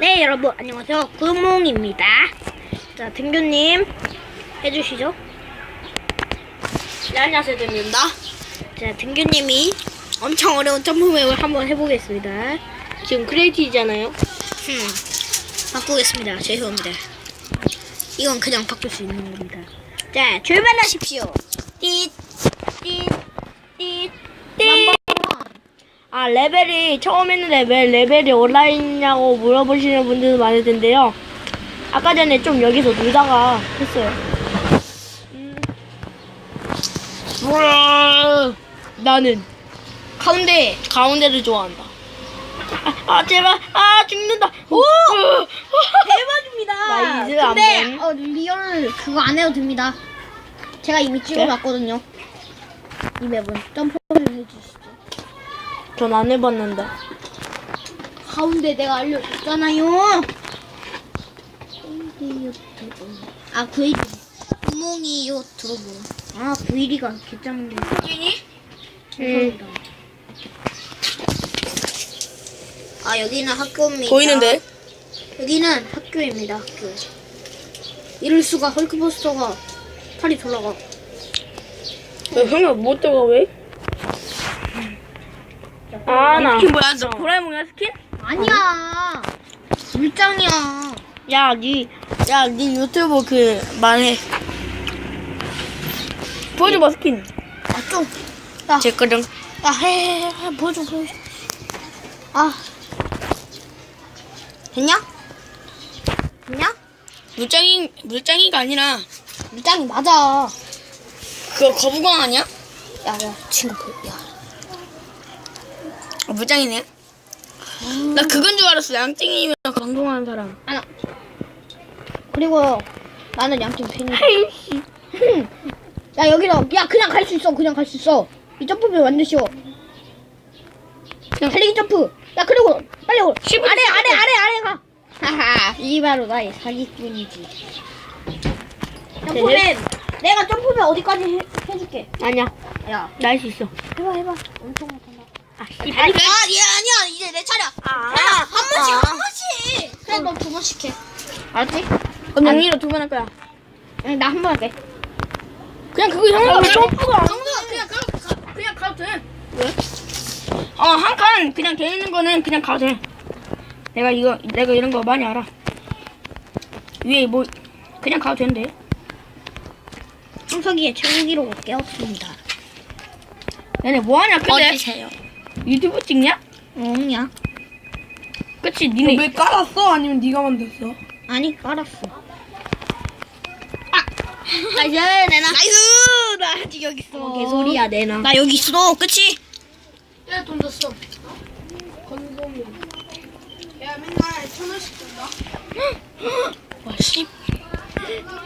네 여러분 안녕하세요. 구몽입니다. 자 등교님 해주시죠. 네, 안녕하세요, 됩니다. 자 등교님이 엄청 어려운 점프맵을 한번 해보겠습니다. 지금 크리에이티잖아요. 흠 바꾸겠습니다. 죄송합니다. 이건 그냥 바꿀 수 있는 겁니다. 자 출발하십시오. 띠띠띠띠 아, 레벨이, 처음에는 레벨, 레벨이 온라인이냐고 물어보시는 분들도 많을 텐데요. 아까 전에 좀 여기서 놀다가 했어요. 음. 나는 가운데 가운데를 좋아한다. 아, 아, 제발, 아, 죽는다. 오! 대박입니다 나이스 근데. 어, 리얼 그거 안 해도 됩니다 제가 이미 찍어놨거든요 이 맵은 점프를 해주시죠 전 안 해봤는데. 가운데 내가 알려줬잖아요. 아, 구일이. 구멍이 유튜브. 아, 구일이가 개짱인데. 음. 아, 여기는 학교입니다. 보이는데? 여기는 학교입니다, 학교. 이럴 수가 헐크버스터가 팔이 돌아가. 형아, 못 들어가, 왜? 아, 나. 스킨 뭐야, 너 도라에몽이야, 스킨? 아니야. 물장이야. 야, 니, 야, 니 유튜브 그, 말해. 보여줘봐, 스킨. 아, 좀. 야, 제 거랑. 야, 해, 해, 해, 보여줘, 보여줘. 아. 됐냐? 됐냐? 물장이, 물장이가 아니라, 물장이 맞아. 그거 거북왕 아니야? 야, 야, 친구, 보- 야. 아, 물장이네. 나 그건 줄 알았어. 양띵이랑 방송하는 사람. 하나. 그리고 나는 양팀 팬이야. 야, 여기로. 야, 그냥 갈 수 있어. 그냥 갈 수 있어. 이 점프는 완전 쉬워. 그냥- 달리기 점프. 야, 그리고 빨리 올. 아래, 아래. 아래, 아래 가. 하하, 이 바로 나의 사기꾼이지. 점프맨. 내가 점프맨 어디까지 해, 해줄게. 아니야. 야, 나 할 수 있어. 해봐, 해봐. 엄청. 아, 씨. 아니, 아, 얘 아니야. 이제 내 차례야. 아, 야, 한 번씩, 아. 한 번씩. 그래, 너 두 번씩 해. 알았지? 그럼 영희로 두 번 할 거야. 아니, 나한 번 할게. 그냥 그거 형아 점프가. 정도야, 그냥 가, 가, 그냥 가도 돼. 어, 한 칸 그냥 돼 있는 거는 그냥 가도 돼. 내가 이거, 내가 이런 거 많이 알아. 위에 뭐, 그냥 가도 되는데. 청소기에 최고 기록을 깨웠습니다. 얘네 뭐 하냐, 근데? 꺼지세요. 유튜브 찍냐? 없냐? 그치, 니네. 왜 깔았어? 아니면 네가 만들었어? 아니, 깔았어. 나이스, 내놔. 나이스! 나 아직 여기 있어. 개소리야, 내놔. 나 여기 있어. 그치? 야, 돈 줬어. 건성이. 야, 맨날 천 원씩 준다. 와, 씨.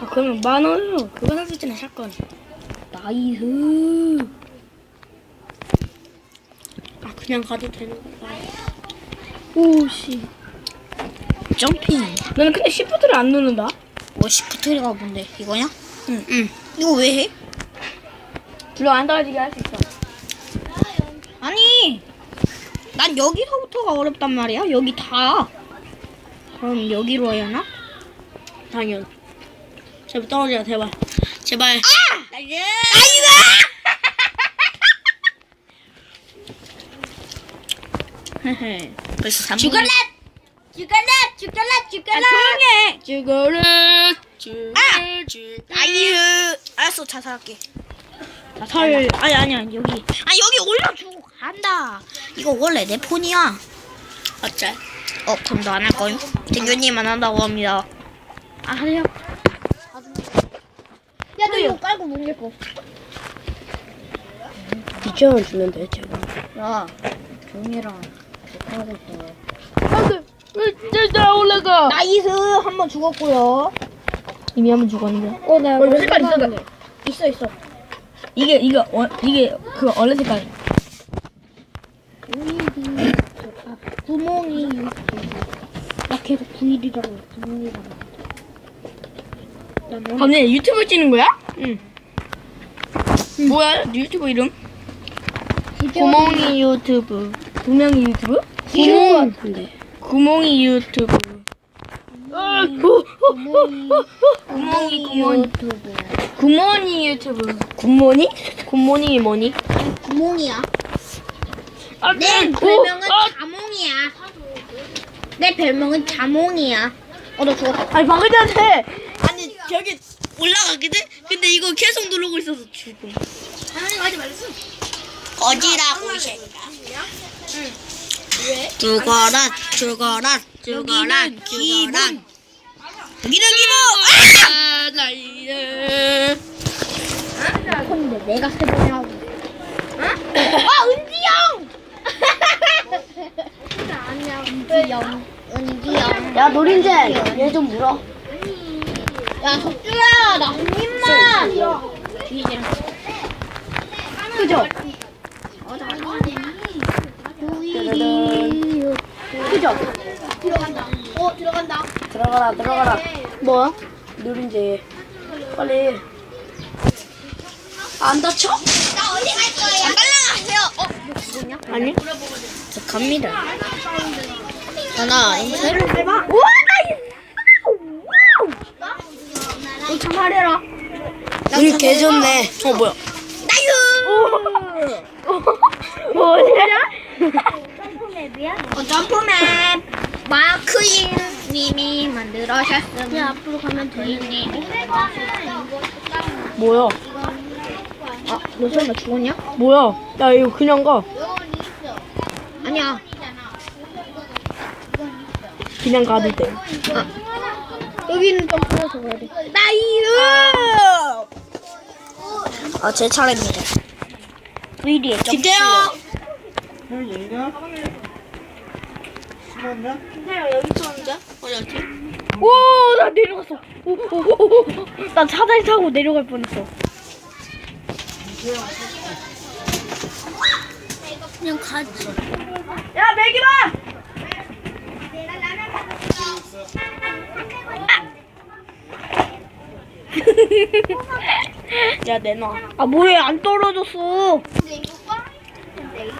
아, 그러면 만 원으로 그거 샀을 때는 샷건. 나이스. 아, 그냥 가도 되는 거야. 오, 씨. 점핑. 너는 근데 시프트를 안 누른다? 뭐, 시프트가 뭔데? 이거냐? 응. 응. 이거 왜 해? 불러 안 떨어지게 할 수 있어. 아니, 난 여기서부터가 어렵단 말이야. 여기 다. 그럼 여기로 해야 하나? 당연. 제발 떨어지라, 제발. 제발. 나이스! 나이스! 벌써 3분. 주갈렛! 주갈렛! 주갈렛! 주갈렛! 조용해. 죽어를, 죽을, 아! 죽을. 나이스! 알았어, 자살할게. 설. 아니, 아니, 아니, 여기. 아, 여기 올려주고 간다. 이거 원래 내 폰이야. 어째? 어, 그럼 너 안 할 거요? 대교님만 한다고 합니다. 아, 하세요. 야, 너 이거 깔고 못 예뻐. 2천원 주는데, 제발. 야, 조용히 해라. 못하고 있어. 안 돼. 왜, 나 올라가. 나이스! 한 번 죽었고요. 이미 한 번 죽었는데. 어, 내가 원래 색깔 있어. 있어, 있어. 이게, 이거, 어, 이게, 그, 원래 색깔. 구일이 아, 구멍이 나 계속 구일이라고 구멍이라고 나 아, 네 유튜브 찍는 거야? 응. 뭐야, 유튜브 이름? 구멍이 유튜브. 구멍이 유튜브? 구멍 같은데 구멍이 유튜브. 구멍이 구멍이 구멍이 유튜브 굿모닝? 굿모닝이 뭐니? 구멍이야. 아, 내 오, 별명은 아, 자몽이야. 내 별명은 자몽이야. 어, 너 죽었다. 아니 방금 전에 아니 저기 올라가거든? 근데 이거 계속 누르고 있어서 죽음 하나님 하지 말랬어. 거지라고 이 새끼야 죽어라 죽어라 죽어라 죽어라 여기는 기본 근데 내가 세 번이라고. 아, 은지 형! 아니야, 은지 형. 은지 형. 야 노린재 얘 좀 물어 야, 석주야, 나한 입만. 뒤지라. 그죠? 그죠? 들어간다. 어 들어간다. 들어가라 들어가라 뭐야? 노린재 빨리 안 다쳐? 나 어디 갈 거야? 빨리 가세요. 어 아니 저 갑니다. 하나, 인사를 해봐. 우와 나이스 참 하래라 우리 개 좋네 어 뭐야 오 뭐냐? 어, 점프맵 마크인 님이 만들어셨음. 야, 앞으로 가면 되니. 뭐야? 아, 너 설마 죽었냐? 뭐야? 야 이거 그냥 가 아니야. 그냥 가도 돼 여기는 점프해서 가야 돼. 나이스 아 제 차례입니다 위리에 점프. 김 태형 오, 나 내려갔어. 오, 오, 오, 오. 나 사다리 타고 내려갈 뻔했어. 그냥 가지. 야, 매기봐! 야, 내놔. 아, 뭐해, 안 떨어졌어.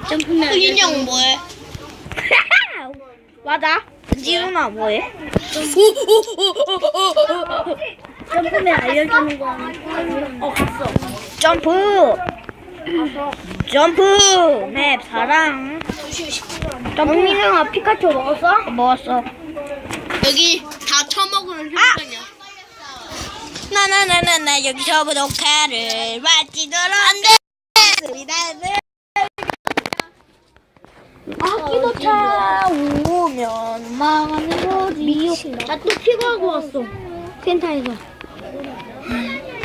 점프맵. 흑인 형 뭐해? 맞아. 지훈아, 뭐해? 점프맵 알려주는 거. 어, 갔어. 점프! 점프! 맵, 사랑. 점프민아, 피카츄 먹었어? 먹었어. 여기 다 처먹으면 생각이야 나나나나나 여기서부터 녹화를 마치도록 안돼 아기도 차 오면 망하는 거지. 미역. 나 또 피고하고 왔어. 펜타에서.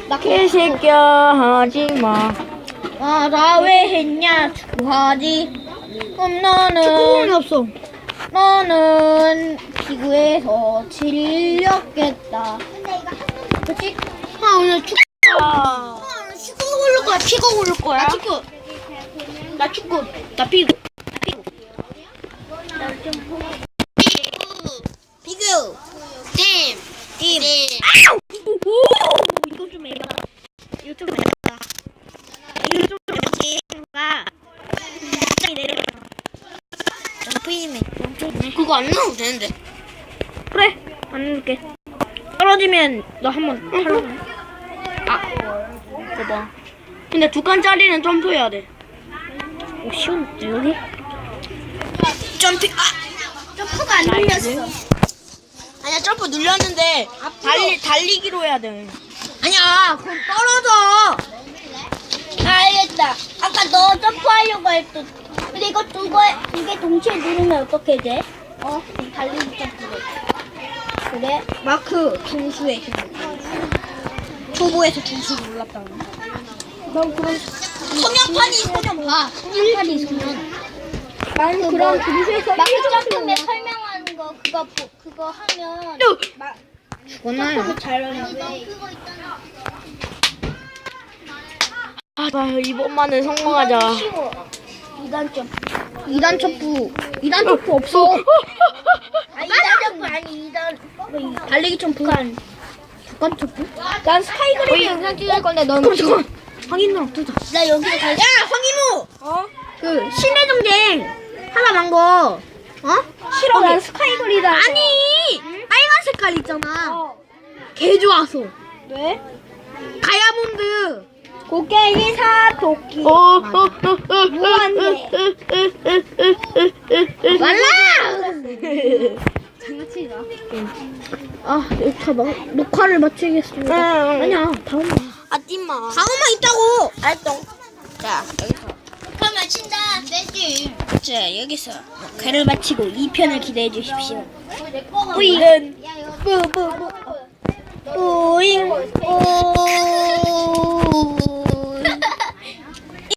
나 개새끼야 하지 마. 아, 나 왜 했냐? 축구하지. 그럼 너는. 없어. 너는 피구에서 질렸겠다. 그치? 아, 오늘 축구. 아, 축구 고를 거야 피고 고를 거야 나 축구. 나 축구. 나 피구. 비교 팀 팀. 이거 좀 해봐. 이거 좀 해봐. 이거 좀 해봐. 갑자기 내려가. 점프이네 그거 안 넣어도 되는데 그래. 안 해줄게. 떨어지면 너 한번 탈락. 아. 봐봐. 근데 두 칸짜리는 점프해야 돼. 오, 쉬운데, 여기? 점프 아 점프가 안 눌렸어. 아니야 점프 눌렸는데 달리, 달리기로 해야 돼. 아니야, 그럼 떨어져. 알겠다. 아까 너 점프하려고 했던. 근데 이거 두 개, 두개 동시에 누르면 어떻게 돼? 어? 달리기 점프를. 그래? 마크, 중수의 힘. 초보에서 중수 눌렀다. 넌 그럼 소년판이 소년 봐. 소년판이 소년. 나는 그럼 중수에서 마크 점프맨 설명하는 거 그거 보- 그거 하면 죽었나요? 잘 아, 나 이번만은 성공하자. 쉬워. 2단 점프. 2단 점프. 2단 점프 없어. 아, 2단 점프 아니 2단. 달리기 점프. 북한. 북한 점프? 난 스카이그림 영상 찍을 건데 넌. 잠깐만. 확인을 없어져. 나 여기로 갈. 야 황희무. 어? 그 신의 정쟁 하나 만 거. 어? 싫어. 난 스카이그리다. 아니 빨간색 색깔 있잖아. 개 좋아서. 왜? 다이아몬드. 곡괭이 사 도끼. 어, 어, 어, 어, 어, 무한대. 말라! 장난치지 마. 아, 이렇게 막 녹화를 마치겠습니다. 아니야, 다음. 아 띠마. 다음만 있다고. 알똥. 자 여기서. 그럼 마친다. 되지. 자, 여기서 녹화를 마치고 2편을 기대해 주십시오. 뿌잉. 뿌뿌뿌. 뿌잉. 오.